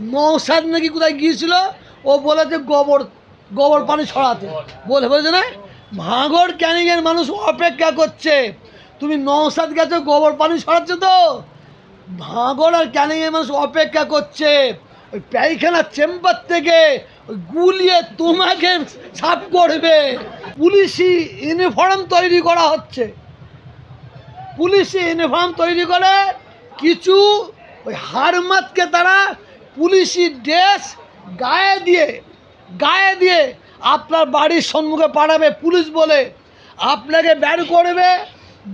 নৌসাদ নাকি কোথায় গিয়েছিল? ও বলেছে, গোবর গোবর পানি ছড়াতে। বলে বলেছে না? ভাঙড় ক্যানিংয়ের মানুষ অপেক্ষা করছে। তুমি নৌসাদ গেছো, গোবর পানি ছড়াচ্ছ তো? ভাঙড় আর ক্যানিংয়ের মানুষ অপেক্ষা করছে। ওই পায়খানার চেম্বার থেকে ওই গুলিয়ে তোমাকে সাফ করবে। পুলিশি ইউনিফর্ম তৈরি করা হচ্ছে। পুলিশি ইউনিফর্ম তৈরি করে কিছু ওই হারমাতকে তারা পুলিশি ড্রেস গায়ে দিয়ে গায়ে দিয়ে আপনার বাড়ির সম্মুখে পাঠাবে পুলিশ বলে। আপনাকে বের করবে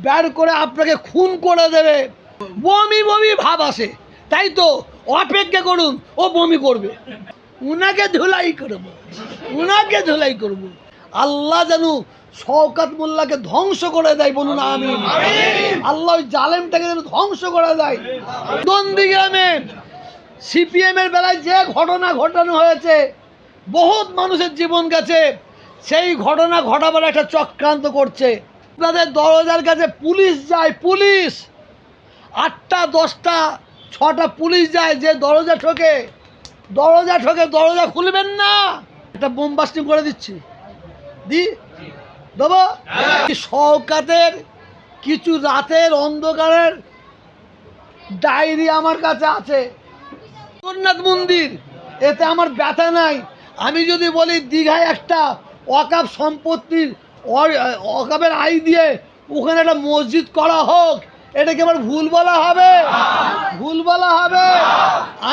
বের করে আপনাকে খুন করে দেবে। বমি বমি ভাব আসে তাই তো অপেক্ষা করুন ও বমি করবে। উনাকে ধুলাই করব উনাকে ধুলাই করব। আল্লাহ যেন শওকাত মোল্লাকে ধ্বংস করে দেয় বলুন আমি আল্লাহ ওই জালেমটাকে যেন ধ্বংস করে দেয়। নন্দীগ্রামে সিপিএম এর বেলায় যে ঘটনা ঘটানো হয়েছে বহুত মানুষের জীবন গেছে সেই ঘটনা ঘটাবার একটা চক্রান্ত করছে। আপনাদের দরজার কাছে পুলিশ যায় পুলিশ! আটটা দশটা ছটা পুলিশ যায় যে দরজা ঠোকে দরজা ঠোকে দরজা খুলবেন না! একটা বোমবাস্টিং করে দিচ্ছি। দি দেবো? শওকাতের কিছু রাতের অন্ধকারের ডায়েরি আমার কাছে আছে। জগন্নাথ মন্দির এতে আমার ব্যথা নাই। আমি যদি বলি দীঘায় একটা অকাপ সম্পত্তির অকাপের আই দিয়ে ওখানে একটা মসজিদ করা হোক এটাকে আবার ভুল বলা হবে? ভুল বলা হবে?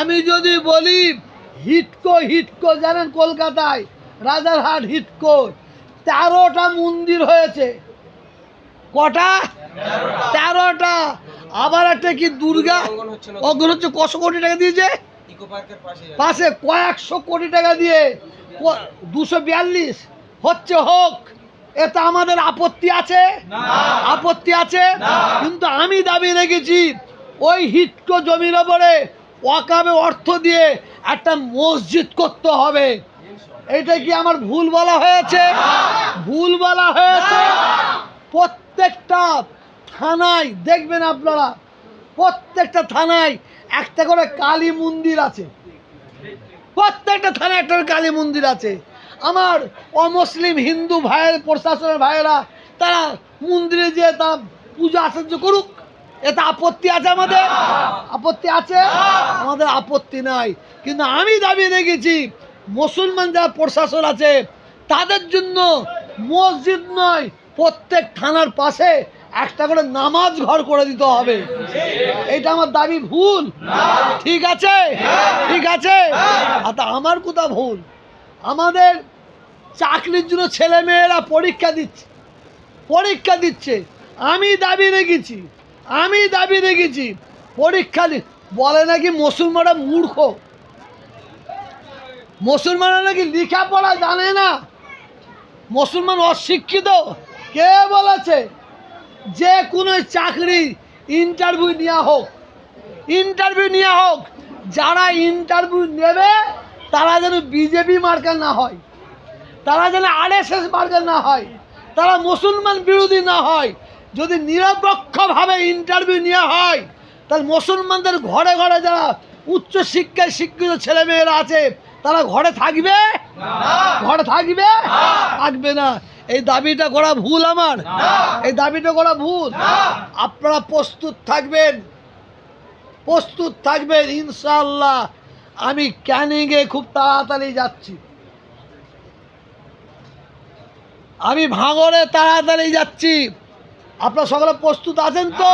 আমি যদি বলি হিটকো হিটকো জানেন কলকাতায়? রাজারহাট হিটকো। তেরোটা মন্দির হয়েছে। কটা? তেরোটা। আবার একটা কি দুর্গা? অগ্ন হচ্ছে কশো কোটি টাকা দিয়েছে? পাশে কয়েকশো কোটি টাকা দিয়ে দুশো বিয়াল্লিশ। হচ্ছে হোক এতে আমাদের আপত্তি আছে? আপত্তি আছে? কিন্তু আমি দাবি রেখেছি ওই হিটকো জমির ওপরে ওয়াকাবে অর্থ দিয়ে একটা মসজিদ করতে হবে। এটা কি আমার ভুল বলা হয়েছে? ভুল বলা হয়েছে? প্রত্যেকটা থানায় দেখবেন আপনারা প্রত্যেকটা থানায় একটা করে কালী মন্দির আছে। প্রত্যেকটা থানায় একটা কালী মন্দির আছে। আমার অমুসলিম হিন্দু ভাইয়ের, প্রশাসনের ভাইয়েরা, তারা মন্দিরে যেয়ে তা পূজা আচার্য করুক। এতে আপত্তি আছে আমাদের? আপত্তি আছে? আমাদের আপত্তি নাই। কিন্তু আমি দাবি রেখেছি, মুসলমান যারা প্রশাসন আছে, তাদের জন্য মসজিদ নয়, প্রত্যেক থানার পাশে একটা করে নামাজ ঘর করে দিতে হবে। এটা আমার দাবি ভুল। ঠিক আছে? ঠিক আছে? আর আমার কোথা ভুল? আমাদের চাকরির জন্য ছেলে মেয়েরা পরীক্ষা দিচ্ছে। পরীক্ষা দিচ্ছে। আমি দাবি রেখেছি। আমি দাবি রেখেছি। পরীক্ষা বলে নাকি মুসলমানরা মূর্খ। মুসলমানরা নাকি লেখাপড়া জানে না। মুসলমান অশিক্ষিত। কে বলেছে? যে কোনো চাকরি ইন্টারভিউ নেওয়া হোক। ইন্টারভিউ নেওয়া হোক যারা ইন্টারভিউ নেবে তারা যেন বিজেপি মার্কার না হয় তারা যেন আরএসএস মার্কার না হয় তারা মুসলমান বিরোধী না হয় যদি নিরপেক্ষভাবে ইন্টারভিউ নেওয়া হয় তাহলে মুসলমানদের ঘরে ঘরে যারা উচ্চ শিক্ষায় শিক্ষিত ছেলেমেয়েরা আছে তারা ঘরে থাকবে? ঘরে থাকবে? থাকবে না। এই দাবিটা করা ভুল আমার। এই দাবিটা করা ভুল। আপনারা প্রস্তুত থাকবেন। প্রস্তুত থাকবেন ইনশাল্লাহ আমি ক্যানিংয়ে খুব তাড়াতাড়ি যাচ্ছি। আমি ভাঙরে তাড়াতাড়ি যাচ্ছি। আপনারা সকলে প্রস্তুত আছেন তো?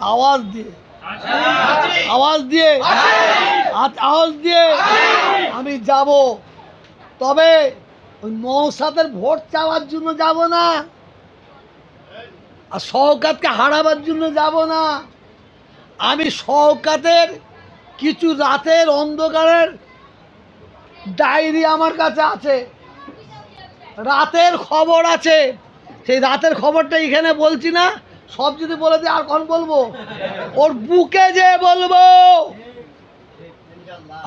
আওয়াজ দিয়ে। আওয়াজ দিয়ে। আ- আওয়াজ দিয়ে। আমি যাব। তবে ওই নৌসাদের ভোট চাওয়ার জন্য যাব না। আর শওকাতকে হারাবার জন্য যাব না। আমি শওকাতের কিছু রাতের অন্ধকারের ডায়েরি আমার কাছে আছে। রাতের খবর আছে। সেই রাতের খবরটা এখানে বলছি না, সব যদি বলে দিই আর কখন বলব? ওর বুকে যে বলব।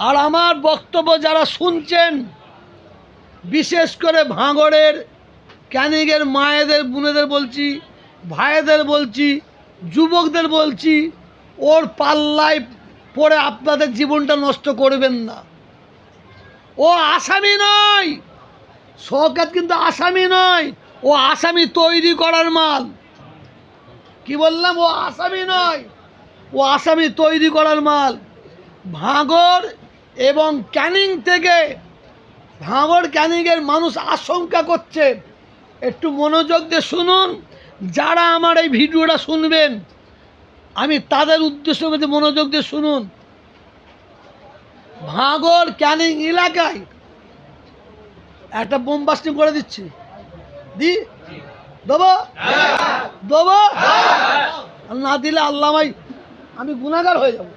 আর আমার বক্তব্য যারা শুনছেন বিশেষ করে ভাঙড়ের ক্যানিংয়ের মায়েদের, বোনেদের বলছি, ভাইদের বলছি, যুবকদের বলছি, ওর পাল্লায় পরে আপনাদের জীবনটা নষ্ট করবেন না। ও আসামি নয়, শওকাত কিন্তু আসামি নয়, ও আসামি তৈরি করার মাল। কি বললাম? ও আসামি নয়, ও আসামি তৈরি করার মাল। ভাঙর এবং ক্যানিং থেকে ভাঙর ক্যানিংয়ের মানুষ আশঙ্কা করছে। একটু মনোযোগ দিয়ে শুনুন, যারা আমার এই ভিডিওটা শুনবেন, আমি তাদের উদ্দেশ্য করে মনোযোগ দিয়ে শুনুন। ভাঙর ক্যানিং এলাকায় একটা বোমবাস্টিং করে দিচ্ছি। দি, দেবো? দেবো? না দিলে আল্লাহ আমায় আমি গুণাগার হয়ে যাব।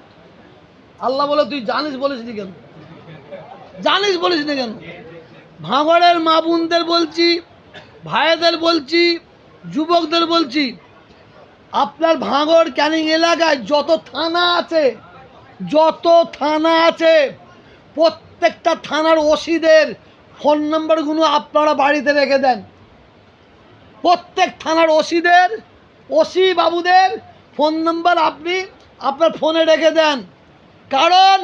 আল্লাহ বলে, তুই জানিস বলিস নি কেন? জানিস বলিস না কেন? ভাঙড়ের মা বোনদের বলছি, ভাইদের বলছি, যুবকদের বলছি, আপনার ভাঙড় ক্যানিং এলাকায় যত থানা আছে, যত থানা আছে, প্রত্যেকটা থানার ওসিদের ফোন নাম্বারগুলো আপনারা বাড়িতে রেখে দেন। প্রত্যেক থানার ওসিদের, ওসি বাবুদের ফোন নাম্বার আপনি আপনার ফোনে রেখে দেন। কারণ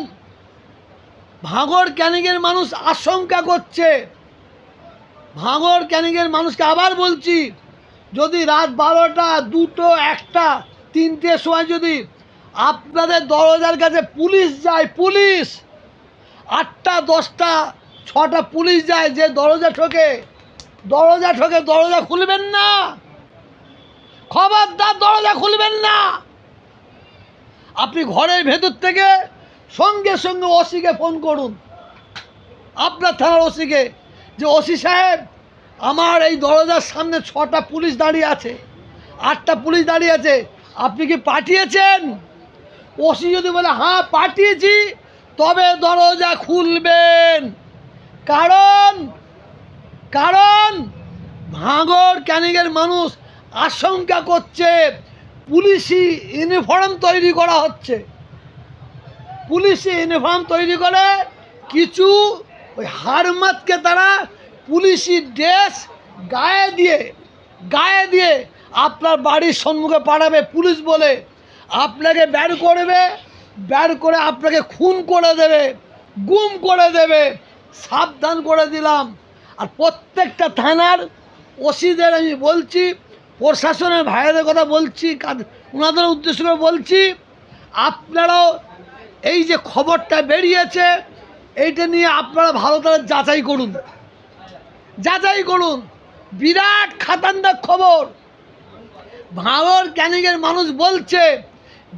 ভাঙড় ক্যানিংয়ের মানুষ আশঙ্কা করছে। ভাঙড় ক্যানিংয়ের মানুষকে আবার বলছি, যদি রাত বারোটা, দুটো, একটা তিনটের সময় যদি আপনাদের দরজার কাছে পুলিশ যায়, পুলিশ! আটটা, দশটা, ছটা পুলিশ যায়, যে দরজা ঠোকে দরজা ঠোকে দরজা খুলবেন না! খবরদার দরজা খুলবেন না! আপনি ঘরের ভেতর থেকে সঙ্গে সঙ্গে ওসিকে ফোন করুন। আপনার থানার ওসিকে যে ওসি সাহেব, আমার এই দরজার সামনে ছটা পুলিশ দাঁড়িয়ে আছে, আটটা পুলিশ দাঁড়িয়ে আছে, আপনি কি পাঠিয়েছেন? ওসি যদি বলে হ্যাঁ পাঠিয়েছি, তবে দরজা খুলবেন। কারণ কারণ ভাঙড় ক্যানিংয়ের মানুষ আশঙ্কা করছে, পুলিশি ইউনিফর্ম তৈরি করা হচ্ছে। পুলিশি ইউনিফর্ম তৈরি করে, কিছু ওই হারমাতকে তারা পুলিশি ড্রেস গায়ে দিয়ে গায়ে দিয়ে আপনার বাড়ির সম্মুখে পাঠাবে পুলিশ বলে। আপনাকে ব্যার করবে ব্যার করে আপনাকে খুন করে দেবে, গুম করে দেবে, সাবধান করে দিলাম। আর প্রত্যেকটা থানার ওসিদের আমি বলছি, প্রশাসনের ভাইয়েদের কথা বলছি ওনাদের উদ্দেশ্য করে বলছি, আপনারাও এই যে খবরটা বেরিয়েছে, এইটা নিয়ে আপনারা ভালো করে যাচাই করুন। যাচাই করুন। বিরাট খাতারনাক খবর। ভাঙর ক্যানিংয়ের মানুষ বলছে,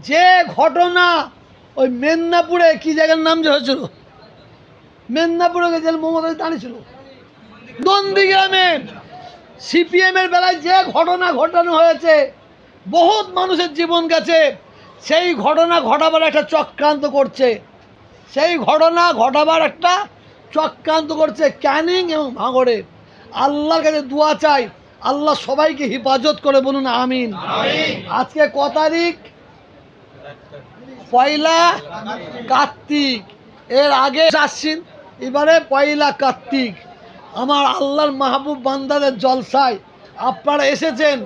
যে ঘটনা ওই মেদিনীপুরে, কি জায়গার নাম যে হয়েছিল? মেদিনীপুরে গেছিল মমতা দাঁড়িয়েছিল। নন্দীগ্রামে সিপিএমের বেলায় যে ঘটনা ঘটানো হয়েছে, বহুত মানুষের জীবন গেছে। সেই ঘটনা ঘটাবার একটা চক্রান্ত করছে। সেই ঘটনা ঘটাবার একটা চক্রান্ত করছে ক্যানিং এবং ভাঙড়ে। আল্লাহর কাছে দোয়া চাই আল্লাহ সবাইকে হেফাজত করে বলুন আমিন। আজকে ক তারিখ? পয়লা কার্তিক। এর আগে আসছেন এবারে পয়লা কার্তিক। আমার আল্লাহর মাহবুব বান্দাদের জলসায় আপনারা এসেছেন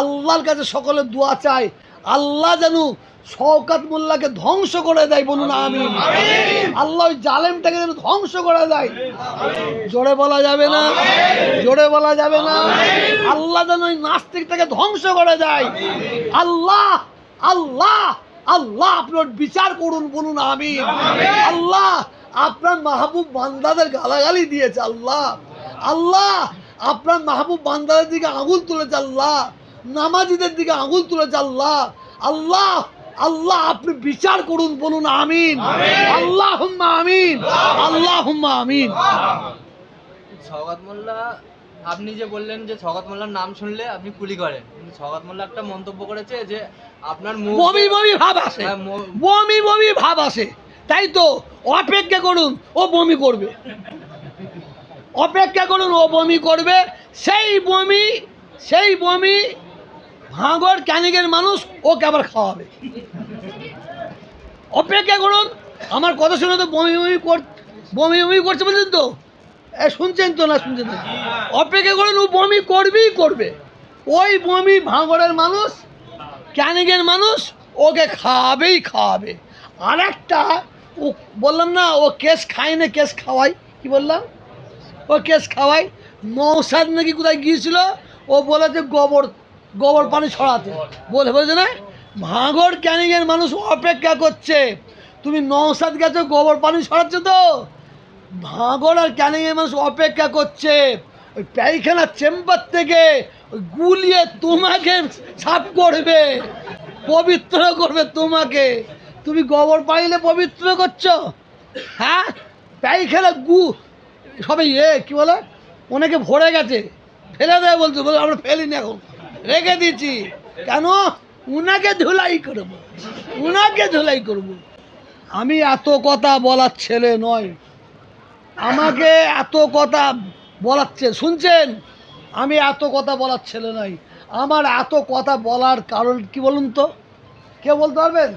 আল্লাহর কাছে সকলে দোয়া চাই। আল্লাহ যেন শওকাত মোল্লাকে ধ্বংস করে দেয় বলুন আমি আল্লাহ জালেমটাকে যেন ধ্বংস করে দেয়। জোরে বলা যাবে না? জোরে বলা যাবে না? আল্লাহ যেন ওই নাস্তিকটাকে ধ্বংস করে দেয়। আল্লাহ আল্লাহ আল্লাহ আপনার বিচার করুন বলুন আমি আল্লাহ, আপনার মাহবুব বান্দাদের গালাগালি দিয়েছে, আল্লাহ। আল্লাহ, আপনার মাহবুব বান্দাদের দিকে আঙুল তুলেছে, আল্লাহ। নামাজিদের দিকে আঙুল তুলেছে, আল্লাহ। আল্লাহ আল্লাহ আপনি বিচার করুন বলুন আমিন। আল্লাহ হুম্মা আমিন। আল্লাহ। আমিন। সগাত মোল্লা আপনি যে বললেন যে সগাত মোল্লার নাম শুনলে আপনি কুলি করেন। কিন্তু সগাত মোল্লা একটা মন্তব্য করেছে যে আপনার বমি বমি ভাব আসে। হ্যাঁ, বমি বমি ভাব আসে। তাই তো অপেক্ষা করুন ও বমি করবে। অপেক্ষা করুন ও বমি করবে। সেই বমি সেই বমি ভাঙর ক্যানিকের মানুষ ওকে আবার খাওয়াবে। অপেক্ষা করুন, আমার কথা শুনে তো বমি বমি কর বমি বমি করছে বলছেন তো? এ, শুনছেন তো না শুনছেন না? অপেক্ষা করুন, ও বমি করবেই করবে। ওই বমি ভাঙড়ের মানুষ ক্যানিকের মানুষ, ওকে খাওয়াবেই খাওয়াবে। আর একটা ও বললাম না, ও কেস খায় না, কেস খাওয়াই কি বললাম? ও কেস খাওয়াই মৌসাদ নাকি কোথায় গিয়েছিল? ও বলেছে গোবর গোবর পানি ছড়াতে। বলে, বলেছে না? ভাঙড় ক্যানিংয়ের মানুষ অপেক্ষা করছে। তুমি নৌসাদ গেছো, গোবর পানি ছড়াচ্ছ তো? ভাঙড় আর ক্যানিংয়ের মানুষ অপেক্ষা করছে। ওই পায়খানার চেম্বার থেকে ওই গুলিয়ে তোমাকে সাফ করবে, পবিত্র করবে তোমাকে। তুমি গোবর পাইলে পবিত্র করছ? হ্যাঁ? পায়খানা গু সবাই এ কি বলে? অনেকে ভরে গেছে। ফেলে দেয় বলছে, বলে আমরা ফেলিনি এখন। রেখে দিয়েছি কেন? উনাকে ধুলাই করব। উনাকে ধুলাই করব। আমি এত কথা বলার ছেলে নয় আমাকে এত কথা বলাচ্ছে শুনছেন? আমি এত কথা বলার ছেলে নয় আমার এত কথা বলার কারণ কি বলুন তো? কে বলতে পারবেন?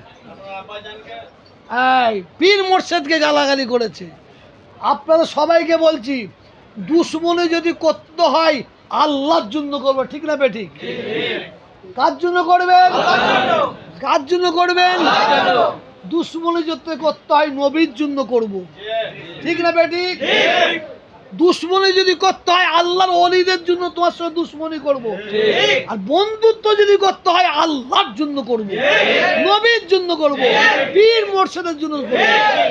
এই, পীর মোর্শেদকে গালাগালি করেছে। আপনাদের সবাইকে বলছি দুশ্মনে যদি করতে হয় আল্লাহর জন্য করবে, ঠিক না বেঠিক? কার জন্য করবেন? কার জন্য করবেন? দুশ্মনে যদি করতে হয়, নবীর জন্য করব। ঠিক না বেঠিক? দুশ্মনী যদি করতে হয়, আল্লাহর অলিদের জন্য তোমার সঙ্গে দুশ্মনী করব। আর বন্ধুত্ব যদি করতে হয়, আল্লাহর জন্য করব। নবীর জন্য করব। পীর মোর্শেদের জন্য করব।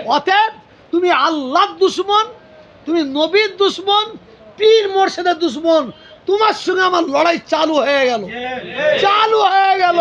অতএব তুমি আল্লাহর দুশ্মন, তুমি নবীর দুশ্মন, পীর মোর্শেদের দুশ্মন তোমার সঙ্গে আমার লড়াই চালু হয়ে গেল। চালু হয়ে গেল।